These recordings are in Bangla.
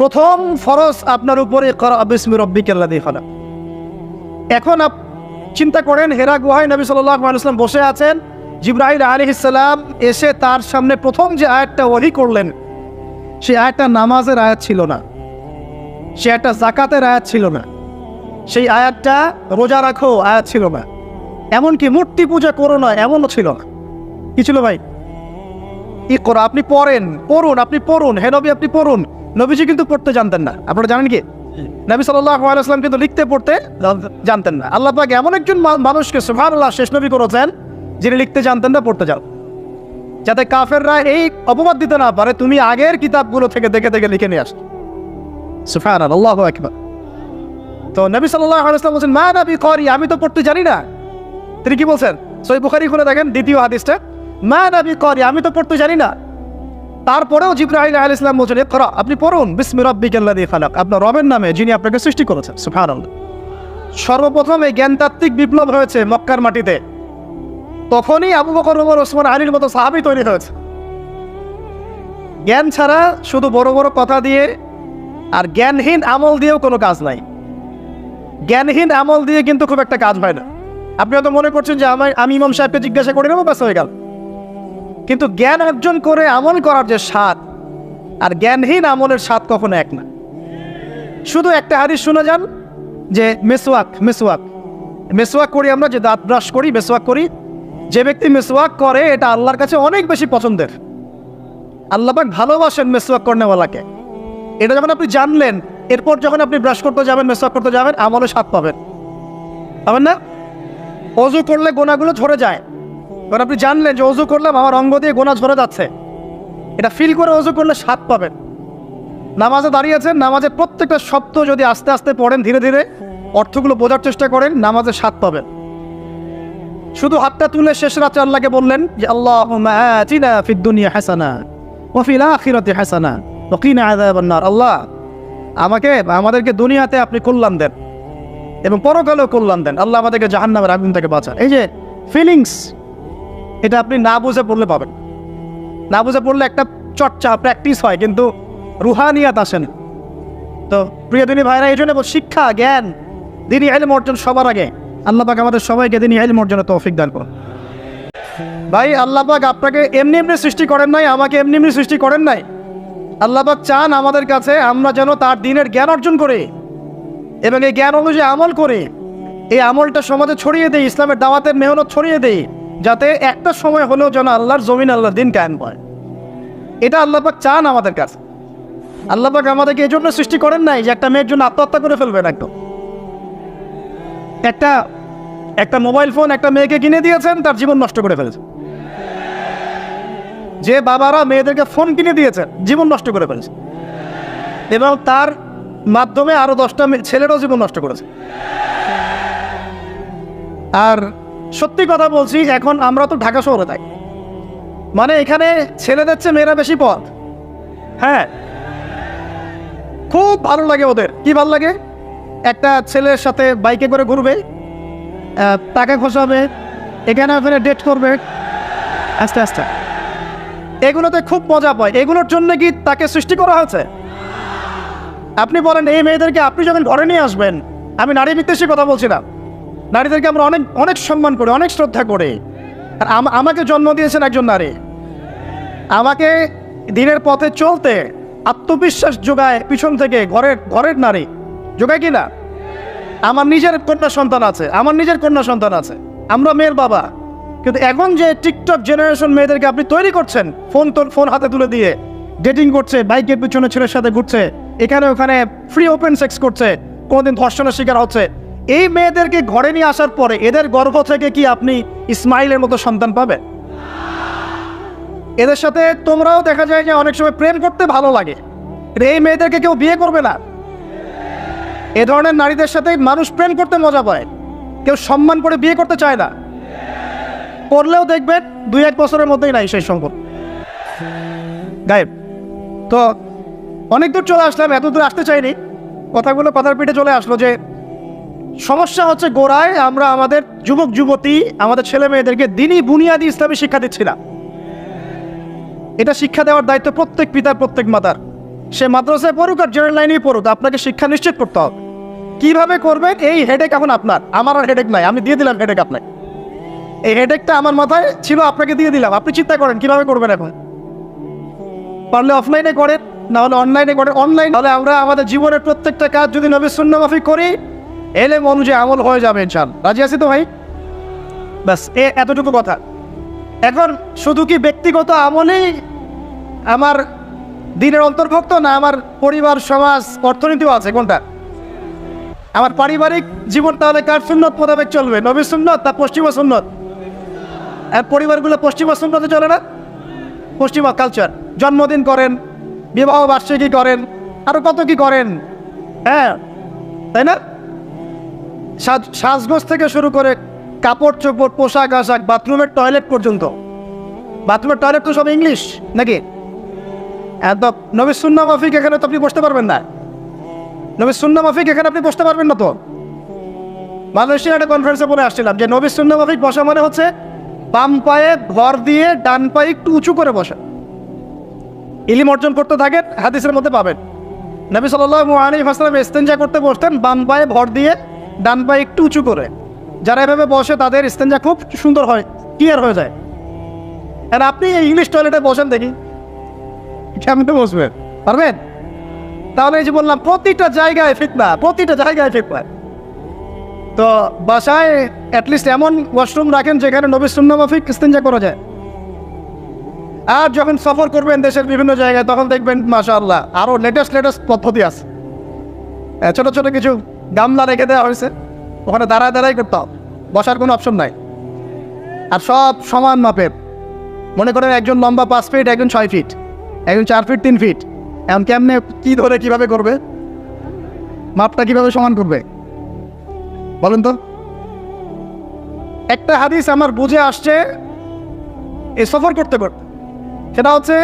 প্রথম ফরজ আপনার উপরে এখন আপ চিন্তা করেন, হেরা গুহায় নবী সাল্লাহ বসে আছেন। জিব্রাহিল আলী ইসলাম এসে তার সামনে প্রথম যে আয়াতটা ওহি করলেন, সে আয়াতটা নামাজের আয়াত ছিল না। সে একটা জাকাতের আয়াত ছিল না। সেই আয়াতটা রোজা রাখো আয়াত ছিল না। এমনকি মূর্তি পূজা করো না, এমনও ছিল না। কি ছিল ভাই? ই করো আপনি পড়েন, পড়ুন, আপনি পড়ুন, হে নবী, আপনি পড়ুন। নবীজি কিন্তু পড়তে জানতেন না। আপনারা জানেন কি? নবী সাল্লাহ কিন্তু লিখতে, পড়তে জানতেন না। আল্লাহ পাক এমন একজন মানুষকে সুভান আল্লাহ শেষ নবী করেছেন, যিনি লিখতে জানতেন না, পড়তে যাও। যাতে কাফেররা এই অপবাদ দিতে না পারে, তুমি আগের কিতাবগুলো থেকে দেখে দেখে লিখে নিয়ে আসো। সুফান আল্লাহ একবার তো নবী সাল্লাহ আলাইসলাম বলছেন, মা নবী, করি, আমি তো পড়তে জানি না। তিনি কি বলছেন? সই বুখারি খুলে দেখেন, দ্বিতীয় হাদিসটা, মা নবী, করি, আমি তো পড়তে জানি না। তারপরেও জিব্রাহিল আল ইসলাম বলছেন করা আপনি পড়ুন, বিসমি রব্বিকাল্লাদি খালাক। আপনার রবের নামে, যিনি আপনাকে সৃষ্টি করেছেন সুফান সর্বপ্রথম এই জ্ঞানতাত্ত্বিক বিপ্লব হয়েছে মক্কার মাটিতে। তখনই আবু বকর, ওমর, ওসমান, আলীর মতো সাহাবি তৈরি হয়েছে। জ্ঞান ছাড়া শুধু বড় বড় কথা দিয়ে আর জ্ঞানহীন আমল দিয়েও কোনো কাজ নাই। জ্ঞানহীন আমল দিয়ে কিন্তু খুব একটা কাজ হয় না। আপনি হয়তো মনে করছেন যে আমার আমি ইমাম সাহেবকে জিজ্ঞাসা করে নেব, ব্যাস হয়ে গেল। কিন্তু জ্ঞান অর্জন করে আমল করার যে স্বাদ, আর জ্ঞানহীন আমলের স্বাদ কখনো এক না। শুধু একটা হাদিস শুনে যান, যে মেসোয়াক মেসোয়াক মেসোয়াক করি আমরা, যে দাঁত ব্রাশ করি মেসোয়াক করি। যে ব্যক্তি মেসোয়াক করে, এটা আল্লাহর কাছে অনেক বেশি পছন্দের। আল্লাহবাক ভালোবাসেন মেসোয়াক করনেওয়ালাকে। এটা যখন আপনি জানলেন, এরপর যখন আপনি ব্রাশ করতে যাবেন, মেসওয়াক করতে যাবেন আমলে স্বাদ পাবেন। পাবেন না? অজু করলে গোনাগুলো ঝরে যায়। কারণ আপনি জানলেন যে অজু করলাম আমার অঙ্গ দিয়ে গোনা ঝরে যাচ্ছে। এটা ফিল করে অজু করলে স্বাদ পাবেন। নামাজে দাঁড়িয়েছেন নামাজের প্রত্যেকটা শব্দ যদি আস্তে আস্তে পড়েন, ধীরে ধীরে অর্থগুলো বোঝার চেষ্টা করেন, নামাজে স্বাদ পাবেন। শুধু হাতটা তুলে শেষ রাতে আল্লাহকে বললেন যে আল্লাহ দুনিয়া হাসানা ওয়াফিল আখিরাতে হাসানা ওকিনা নার। আল্লাহ, আমাকে, আমাদেরকে দুনিয়াতে আপনি কল্যাণ দেন এবং পরকালেও কল্যাণ দেন। আল্লাহ আমাদেরকে জাহান্নামের আগুন থেকে বাঁচান। এই যে ফিলিংস এটা আপনি না বুঝে পড়লে পাবেন। না বুঝে পড়লে একটা চর্চা প্র্যাকটিস হয়, কিন্তু রুহানিয়াত আসে না। তো প্রিয় দিনী ভাইরা, এই জন্য শিক্ষা, জ্ঞান, দিনী এলম অর্জন সবার আগে। আল্লাহ পাক আমাদের সবাইকে দিনী এলম অর্জনের তৌফিক দান করুন। ভাই, আল্লাহ পাক আপনাকে এমনি এমনি সৃষ্টি করেন নাই, আমাকে এমনি এমনি সৃষ্টি করেন নাই। আল্লাহ পাক চান আমাদের কাছে আমরা যেন তার দিনের জ্ঞান অর্জন করি এবং এই জ্ঞান অনুযায়ী আমল করি। এই আমলটা সমাজে ছড়িয়ে দেই, ইসলামের দাওয়াতের মেহনত ছড়িয়ে দেই। যাতে একটা সময় হলেও যেন আল্লাহর জমিন আল্লাহ দিন কায়েম হয়। এটা আল্লাহ পাক চান আমাদের কাছে। আল্লাহ পাক আমাদেরকে এই জন্য সৃষ্টি করেন নাই যে একটা মেয়ের জন্য আত্মহত্যা করে ফেলবেন একদম। একটা একটা মোবাইল ফোন একটা মেয়েকে কিনে দিয়েছেন, তার জীবন নষ্ট করে ফেলেছে যে বাবারা মেয়েদেরকে ফোন কিনে দিয়েছেন, জীবন নষ্ট করে ফেলেছে এবং তার মাধ্যমে আরও দশটা ছেলেরও জীবন নষ্ট করেছে। আর সত্যি কথা বলছি, এখন আমরা তো ঢাকা শহরে থাকি মানে এখানে ছেলেদের চেয়ে মেয়েরা বেশি পথ। হ্যাঁ। খুব ভালো লাগে ওদের। কি ভালো লাগে? একটা ছেলের সাথে বাইকে করে ঘুরবে টাকা খসাবে, এখানে ওখানে ডেট করবে। আস্তে আস্তে। এগুলোতে খুব মজা পায়। এগুলোর জন্য কি তাকে সৃষ্টি করা হয়েছে? আপনি বলেন, এই মেয়েদেরকে আপনি যখন ঘরে নিয়ে আসবেন, আমি নারী বিদ্বেষী কথা বলছি না নারীদেরকে আমরা অনেক অনেক সম্মান করি, অনেক শ্রদ্ধা করি। আর আমাকে জন্ম দিয়েছেন একজন নারী। আমাকে দিনের পথে চলতে আত্মবিশ্বাস যোগায় পিছন থেকে ঘরের ঘরের নারী। যোগায় কি না? আমার নিজের কন্যা সন্তান আছে, আমার নিজের কন্যা সন্তান আছে। আমরা মেয়ের বাবা। কিন্তু এখন যে টিকটক জেনারেশন মেয়েদেরকে আপনি তৈরি করছেন ফোন তোর ফোন হাতে তুলে দিয়ে ডেটিং করছে, বাইকের পিছনে ছেলের সাথে ঘুরছে, এখানে ওখানে ফ্রি ওপেন সেক্স করছে, কোনোদিন ধর্ষণের শিকার হচ্ছে এই মেয়েদেরকে ঘরে নিয়ে আসার পরে এদের গর্ভ থেকে কি আপনি ইসমাইলের মতো সন্তান পাবেন? এদের সাথে তোমরাও দেখা যায় যে অনেক সময় প্রেম করতে ভালো লাগে। এই মেয়েদেরকে কেউ বিয়ে করবে না। এ ধরনের নারীদের সাথে মানুষ প্রেম করতে মজা পায়। কেউ সম্মান করে বিয়ে করতে চায় না। করলেও দেখবেন দুই এক বছরের মধ্যেই নাই সেই সম্পর্ক। গায়েব, তো অনেক দূর চলে আসলাম এত দূর আসতে চাইনি। কথাগুলো কথার পিঠে চলে আসলো যে সমস্যা হচ্ছে গোড়ায় আমরা আমাদের যুবক, যুবতী, আমাদের ছেলে মেয়েদেরকে দিনই বুনিয়াদি ইসলামী শিক্ষা দিচ্ছি না এটা শিক্ষা দেওয়ার দায়িত্ব প্রত্যেক পিতার, প্রত্যেক মাতার। সে মাদ্রাসায় পড়ুক আর জেনারেল লাইনেই পড়ুক, আপনাকে শিক্ষা নিশ্চিত করতে হবে। কীভাবে করবেন? এই হেডেক এখন আপনার। আমার আর হেডেক নাই, আমি দিয়ে দিলাম হেডেক আপনাকে। এই হেডেকটা আমার মাথায় ছিল, আপনাকে দিয়ে দিলাম। আপনি চিন্তা করেন, কীভাবে করবেন এখন? পারলে অফলাইনে করেন, না হলে অনলাইনে করেন। অনলাইন হলে আমরা আমাদের জীবনের প্রত্যেকটা কাজ যদি নবী শূন্য মাফিক করি এলে অনুযায়ী আমল হয়ে যাবে ইনশাল রাজি আছি তো ভাই? ব্যাস, এ এতটুকু কথা। এখন শুধু কি ব্যক্তিগত আমলেই আমার দিনের অন্তর্ভুক্ত না আমার পরিবার, সমাজ, অর্থনীতিও আছে? কোনটা? আমার পারিবারিক জীবন তাহলে কার সুন্নত মোতাবেক চলবে? নবী সুন্নত তা পশ্চিমা সুন্নত? আর পরিবারগুলো পশ্চিমা সুন্নতে চলে না? পশ্চিমা কালচার জন্মদিন করেন, বিবাহ বার্ষিকী করেন আরও কত কি করেন? হ্যাঁ তাই না? সাজ, সাজগোজ থেকে শুরু করে কাপড়, চোপড়, পোশাক, আশাক, বাথরুমের টয়লেট পর্যন্ত। বাথরুমের টয়লেট তো সব ইংলিশ নাকি? একদম নবী সুন্না মাফিক এখানে তো আপনি বসতে পারবেন না। নবী সুন্না মাফিক এখানে আপনি বসতে পারবেন না তো। মালয়েশিয়ার একটা কনফারেন্সে বলে আসছিলাম যে নবী সুন্না মাফিক বসা মানে হচ্ছে বাম পায়ে ভর দিয়ে ডান পায়ে একটু উঁচু করে বসা। ইলিম অর্জন করতে থাকেন, হাদিসের মধ্যে পাবেন। নবী সাল্লাল্লাহু আলাইহি ওয়াসাল্লাম ইস্তেঞ্জা করতে বসতেন, বাম পায়ে ভর দিয়ে ডান পায়ে একটু উঁচু করে। যারা এভাবে বসে, তাদের ইস্তেঞ্জা খুব সুন্দর হয়, ক্লিয়ার হয়ে যায়। আর আপনি এই ইংলিশ টয়লেটে বসেন দেখি। কেমন বসবেন পারবেন? তাহলে এই যে বললাম, প্রতিটা জায়গায় ফিতনা, প্রতিটা জায়গায় ফিতনা। তো বাসায় অ্যাটলিস্ট এমন ওয়াশরুম রাখেন যেখানে নবী শূন্য মাফিক ইস্তেঞ্জা করা যায়। আর যখন সফর করবেন দেশের বিভিন্ন জায়গায়, তখন দেখবেন মাশা আল্লাহ আরও লেটেস্ট লেটেস্ট পদ্ধতি আছে। ছোট ছোট কিছু গামলা রেখে দেওয়া হয়েছে। ওখানে দাঁড়ায় দাঁড়াই করতে হবে। বসার কোনো অপশন নাই। আর সব সমান মাপের। মনে করেন একজন লম্বা পাঁচ ফিট একজন ছয় ফিট একজন চার ফিট তিন ফিট এখন কেমনে, কি ধরে কীভাবে করবে? মাপটা কীভাবে সমান করবে? বলেন তো। একটা হাদিস আমার বুঝে আসছে, এ সফর করতে করতে। সেটা হচ্ছে,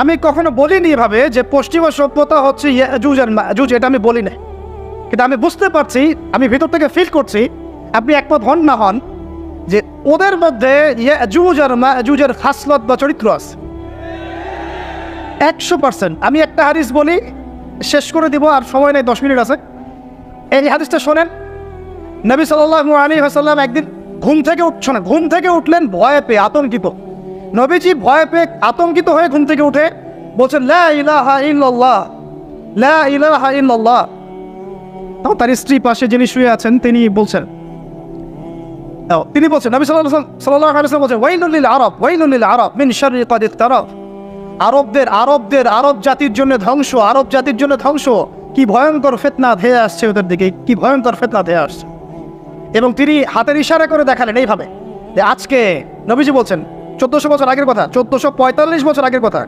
আমি কখনো বলিনি এভাবে যে পশ্চিমা সভ্যতা হচ্ছে জুজ এটা আমি বলি না কিন্তু আমি বুঝতে পারছি, আমি ভিতর থেকে ফিল করছি, আপনি একমত হন না হন, যে ওদের মধ্যে জুজ আর জুজের খাসলত বা চরিত্র আছে। একশো পার্সেন্ট আমি একটা হাদিস বলি, শেষ করে দিব, আর সময় নেই, দশ মিনিট আছে। এই হাদিসটা শোনেন, নবী সাল্লাল্লাহু আলাইহি ওয়াসাল্লাম একদিন ঘুম থেকে উঠছে না ঘুম থেকে উঠলেন ভয়ে পেয়ে আতঙ্কিত। নবীজি ভয় পেয়ে আতঙ্কিত হয়ে ঘুম থেকে উঠে বলছেন, লা ইলাহা ইল্লাল্লাহ, লা ইলাহা ইল্লাল্লাহ। তখন তার স্ত্রী পাশে যিনি শুয়ে আছেন, তিনি বলছেন তিনি বলছেন, নবী সাল্লাল্লাহু আলাইহি বলছেন আরব আরব, মিন শাররি ইকতারাব আরবদের আরবদের, আরব জাতির জন্য ধ্বংস, আরব জাতির জন্য ধ্বংস। কি ভয়ঙ্কর ফেতনা ধেয়ে আসছে ওদের দিকে, কি ভয়ঙ্কর ফেতনা ধেয়ে আসছে। এবং তিনি হাতের ইশারা করে দেখালেন এইভাবে, যে আজকে নবীজি বলছেন, চোদ্দশো বছর আগের কথা, চোদ্দশো পঁয়তাল্লিশ বছর আগের কথা,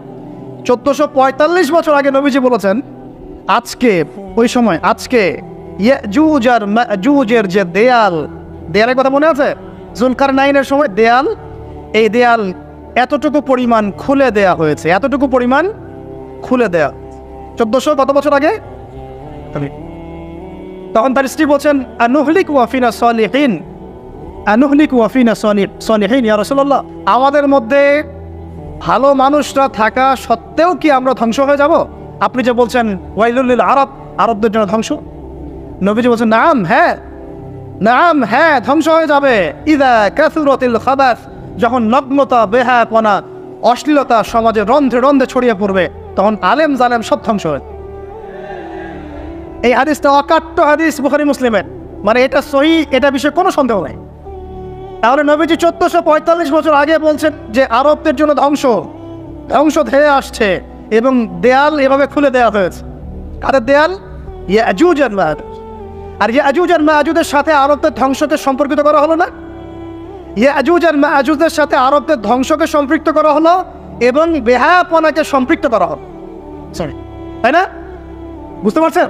চোদ্দশো পঁয়তাল্লিশ বছর আগে নবীজি বলেছেন, আজকে, ওই সময়, আজকে ইয়াজুজ আর মাজুজের যে দেয়াল, দেয়ালের কথা মনে আছে? জুলকার নাইনের সময় দেয়াল, এই দেয়াল এতটুকু পরিমাণ খুলে দেয়া হয়েছে, এতটুকু পরিমাণ খুলে দেয়া। চোদ্দশো কত বছর আগে? তখন তার স্ত্রী বলছেন, আনুহলিক ওয়াফিনা সলিহীন, আনুহলিক ওয়াফিনা সনি সলিহীন ইয়া রাসূলুল্লাহ। আমাদের মধ্যে ভালো মানুষরা থাকা সত্ত্বেও কি আমরা ধ্বংস হয়ে যাব? আপনি যে বলছেন ওয়াইলুল্লিল আরব আরবদের জন্য ধ্বংস। নবীজি বলছেন, নাম হ্যাঁ নাম হ্যাঁ ধ্বংস হয়ে যাবে। ইদা কাসুরতিল খাবাস, যখন নগ্নতা বেহাপনা অশ্লীলতা সমাজে রন্ধ্রে রন্ধ্রে ছড়িয়ে পড়বে, তখন আলেম জালেম সব ধ্বংস হয়ে এই হাদিসটা অকাট্য হাদিস বুখারি মুসলিমের। মানে এটা সহি, এটা বিষয়ে কোনো সন্দেহ নেই। তাহলে নবীজি চোদ্দশো পঁয়তাল্লিশ বছর আগে বলছেন যে, আরবদের জন্য ধ্বংস ধ্বংস ধেয়ে আসছে এবং দেয়াল এভাবে খুলে দেওয়া হয়েছে। কাদের দেয়াল? ইয়াজুজ আর আর ইয়াজুজ আর মাহাজুদের সাথে আরবদের ধ্বংসকে সম্পর্কিত করা হলো না? ইয়ে ইয়াজুজ আর মাহাজুদের সাথে আরবদের ধ্বংসকে সম্পৃক্ত করা হলো এবং বেহায়াপনাকে সম্পৃক্ত করা হলো। সরি তাই না? বুঝতে পারছেন?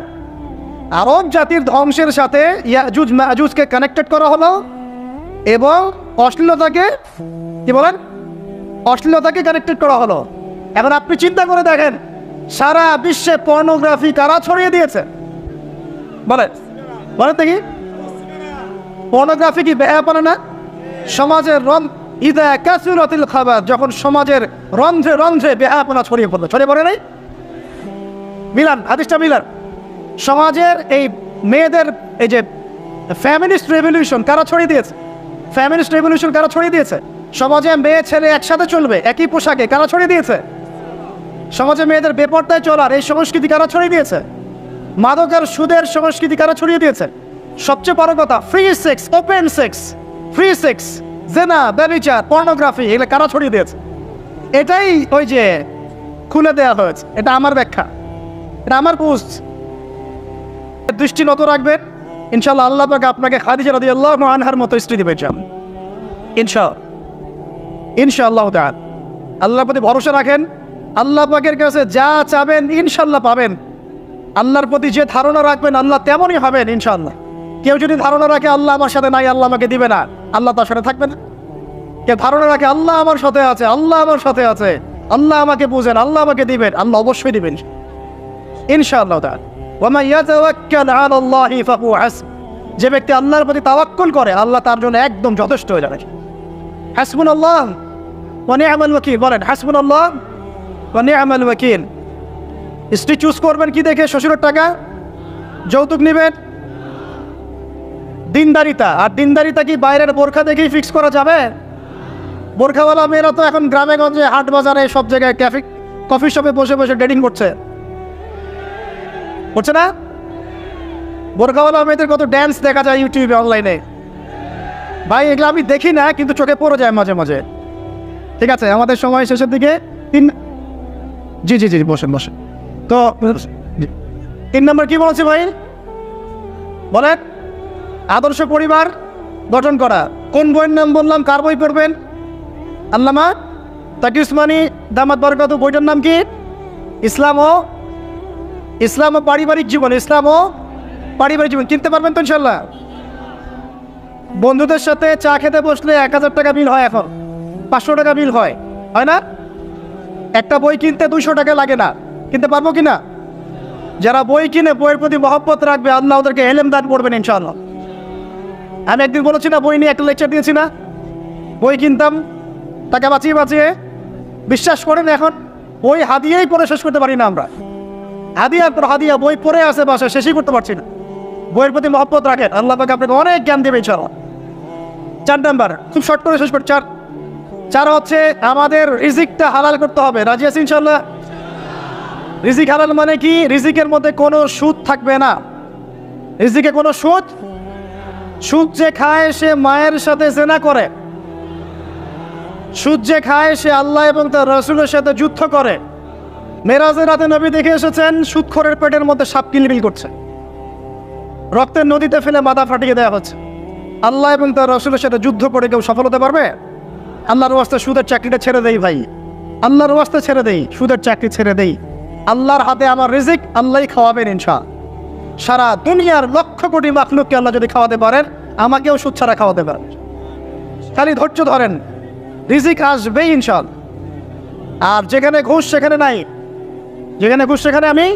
আরব জাতির ধ্বংসের সাথে ইয়াজুজ মাজুজকে কানেক্টেড করা হলো এবং অশ্লীলতাকে, কি বলেন? অশ্লীলতাকে কানেক্টেড করা হলো। এখন আপনি চিন্তা করে দেখেন, সারা বিশ্বে পর্নোগ্রাফি কারা ছড়িয়ে দিয়েছে? বলেন। বলেন দেখি। পর্নোগ্রাফি কি বেহাপনা না? সমাজের রন ইদা কাসুরতিল খাবার, যখন সমাজের রন্ধ্রে রন্ধ্রে বেহাপনা ছড়িয়ে পড়ল। ছড়িয়ে পড়ে নাই? মিলান, হাদিসটা মিলান। সমাজের এই মেয়েদের, এই যে ফ্যামিলিস্ট রেভলিউশন কারা ছড়িয়ে দিয়েছে? ফ্যামিলিস্ট রেভলিউশন কারা ছড়িয়ে দিয়েছে? সমাজে মেয়ে, ছেলে একসাথে চলবে, একই পোশাকে কারা ছড়িয়ে দিয়েছে? সমাজে মেয়েদের বেপর্দায় চলার এই সংস্কৃতি কারা ছড়িয়ে দিয়েছে? মাদকের সুদের সংস্কৃতি কারা ছড়িয়ে দিয়েছে? সবচেয়ে বড় কথা free sex open sex free sex জেনা, ব্যবিচার পর্নোগ্রাফি এগুলো কারা ছড়িয়ে দিয়েছে? এটাই ওই যে খুলে দেওয়া হয়েছে, এটা আমার ব্যাখ্যা, এটা আমার পোস্ট। দৃষ্টি নত রাখবেন ইনশাল্লাহ আল্লাহ পাক আপনাকে খাদিজা রাদি আল্লাহ আনহার মতো স্ত্রী দেবে চান ইনশা ইনশাআল্লাহ তাআলা। আল্লাহর প্রতি ভরসা রাখেন, আল্লাহ পাকের কাছে যা চাবেন ইনশাল্লাহ পাবেন। আল্লাহর প্রতি যে ধারণা রাখবেন আল্লাহ তেমনই হবেন ইনশাল্লাহ কেউ যদি ধারণা রাখে, আল্লাহ আমার সাথে নাই, আল্লাহ আমাকে দিবে না। আল্লাহ তার সাথে থাকবে না। কেউ ধারণা রাখে, আল্লাহ আমার সাথে আছে, আল্লাহ আমার সাথে আছে, আল্লাহ আমাকে বুঝেন, আল্লাহ আমাকে দিবেন। আল্লাহ অবশ্যই দিবেন, ইনশাআল্লাহ আল্লাহি হাসব। যে ব্যক্তি আল্লাহর প্রতি তাওয়াক্কুল করে, আল্লাহ তার জন্য একদম যথেষ্ট হয়ে যাবে হাসবুনাল্লাহ, ওয়া নি'মাল ওয়াকিল বলেন, হাসবুনাল্লাহ, ওয়া নি'মাল ওয়াকিল। স্ত্রী চুজ করবেন কি দেখে? শ্বশুরের টাকা। যৌতুক নেবেন। দিনদারিতা। আর দিনদারিতা কি বাইরের বোরখা দেখেই ফিক্স করা যাবে? বোরখাওয়ালা মেয়েরা তো এখন গ্রামে গঞ্জে, হাট বাজারে, সব জায়গায় ক্যাফে কফি শপে বসে বসে ডেটিং করছে। করছে না? বোরখাওয়ালা মেয়েদের কত ড্যান্স দেখা যায় ইউটিউবে অনলাইনে ভাই, এগুলো আমি দেখি না, কিন্তু চোখে পড়ে যায় মাঝে মাঝে। ঠিক আছে, আমাদের সময় শেষের দিকে তিন জি জি জি, বসেন বসেন। তো, তিন নম্বর কি বলছে ভাই? বলেন। আদর্শ পরিবার গঠন করা। কোন বইয়ের নাম বললাম? কার বই পড়বেন? আল্লামা তাকি উসমানী দামাত বরকত বইটার নাম কি? ইসলাম ও ইসলাম ও পারিবারিক জীবন, ইসলাম ও পারিবারিক জীবন। কিনতে পারবেন তো ইনশাল্লাহ বন্ধুদের সাথে চা খেতে বসলে এক হাজার টাকা বিল হয় এখন। পাঁচশো টাকা বিল হয়। হয় না? একটা বই কিনতে দুশো টাকা লাগে না। কিনতে পারব কি না যারা বই কিনে, বইয়ের প্রতি মহব্বত রাখবে, আল্লাহ ওদেরকে এলেম দান করবেন ইনশাআল্লাহ। আমি একদিন বলেছি না, বই নিয়ে একটা লেকচার দিয়েছি না। বই কিনতাম, টাকা বাঁচিয়ে বাঁচিয়ে। বিশ্বাস করেন এখন, বই হাদিয়েই পড়ে শেষ করতে পারি না আমরা। হাদিয়ার পর হাদিয়া, বই পড়ে আছে বাসা শেষই করতে পারছি না। বইয়ের প্রতি মহব্বত রাখেন, আল্লাহ পাকে আপনাকে অনেক জ্ঞান দেবে ইনশাআল্লাহ। চার নাম্বার, খুব শর্ট করে শেষ করি, চার। চার হচ্ছে, আমাদের রিজিকটা হালাল করতে হবে। রাজি আছি ইনশাল্লাহ রিজিক হালাল মানে কি? রিজিকের মধ্যে কোনো সুদ থাকবে না। রিজিকে কোনো সুদ? সুদ যে খায় সে মায়ের সাথে জেনা করে। সুদ যে খায় সে আল্লাহ এবং তার রসুলের সাথে যুদ্ধ করে। মেরাজের রাতে নবী দেখে এসেছেন, সুদখোরের পেটের মধ্যে সাপ কিলবিল করছে। রক্তের নদীতে ফেলে মাথা ফাটিয়ে দেওয়া হচ্ছে। আল্লাহ এবং তার রসুলের সাথে যুদ্ধ করে কেউ সফল হতে পারবে? আল্লাহর ওয়াস্তে সুদের চাকরিটা ছেড়ে দেই ভাই। আল্লাহর ওয়াস্তে ছেড়ে দেই, সুদের চাকরি ছেড়ে দেই। আল্লাহর হাতে আমার রিজিক আল্লাহই খাওয়াবেন ইনশা। সারা দুনিয়ার লক্ষ কোটি মাখলুককে আল্লাহ যদি খাওয়াতে পারেন, আমাকেও সুদ ছাড়া খাওয়াতে পারেন। খালি ধৈর্য ধরেন, রিজিক আসবেই ইনশাল। আর যেখানে ঘুষ সেখানে নাই, যেখানে ঘুষ সেখানে আমি